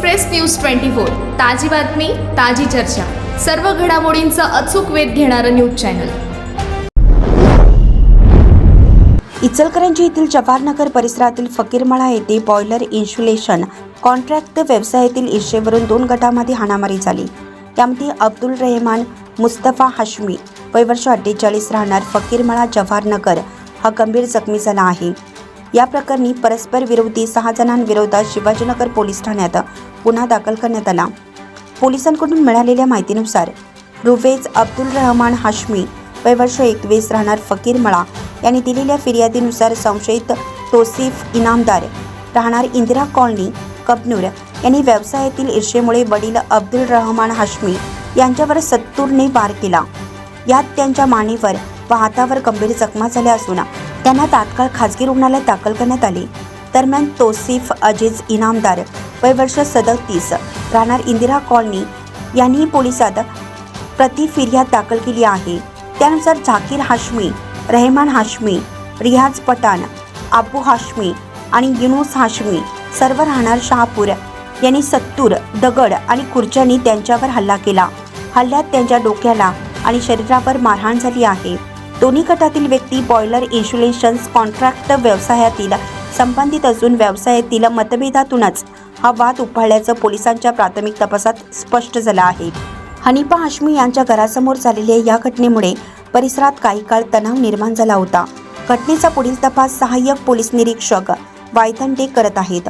Express news twenty four ताजी बातमी ताजी चर्चा. सर्व घडामोडींचा अचूक वेध घेणारं न्यूज चॅनल. इचलकरंजी येथील जवाहरनगर परिसरातील फकीरमळा येथे बॉयलर इन्शुलेशन कॉन्ट्रॅक्ट व्यवसायातील ईर्षेवरून दोन गटामध्ये हाणामारी झाली. त्यामध्ये अब्दुल रेहमान मुस्तफा हाशमी वय वर्ष अठ्ठेचाळीस राहणार फकीरमळा जवाहरनगर हा गंभीर जखमी झाला आहे. या प्रकरणी परस्पर विरोधी सहा जणांविरोधात शिवाजीनगर पोलीस ठाण्यात गुन्हा दाखल करण्यात आला. पोलिसांकडून मिळालेल्या माहितीनुसार रुवेज अब्दुल रहमान हाशमी वय वर्ष एकवीस राहणार फकीरमळा यांनी दिलेल्या फिर्यादीनुसार संशयित तोसिफ इनामदार राहणार इंदिरा कॉलनी कबनूर यांनी व्यवसायातील ईर्षेमुळे वडील अब्दुल रहमान हाशमी यांच्यावर सत्तूरने वार केला. यात त्यांच्या मानेवर व हातावर गंभीर जखमा झाल्या असून त्यांना तात्काळ खाजगी रुग्णालयात दाखल करण्यात आले. दरम्यान तोसिफ अजीज इनामदार वय वर्ष सदतीस राहणार इंदिरा कॉलनी यांनी पोलिसात प्रति फिर्याद दाखल केली आहे. त्यानुसार झाकीर हाशमी रहमान हाशमी रियाज पठाण अबू हाशमी आणि युनुस हाशमी सर्व राहणार शहापूर यांनी सत्तूर दगड आणि खुर्च्यांनी त्यांच्यावर हल्ला केला. हल्ल्यात त्यांच्या डोक्याला आणि शरीरावर मारहाण झाली आहे. दोन्ही गटातील व्यक्ती बॉयलर इन्शुलेशन्स कॉन्ट्रॅक्ट व्यवसायातील संबंधित असून व्यवसायातील मतभेदातूनच हा वाद उफाळल्याचं पोलिसांच्या प्राथमिक तपासात स्पष्ट झालं आहे. हनिफा हाशमी यांच्या घरासमोर झालेल्या या घटनेमुळे परिसरात काही काळ तणाव निर्माण झाला होता. घटनेचा पुढील तपास सहाय्यक पोलीस निरीक्षक वायथंडे करत आहेत.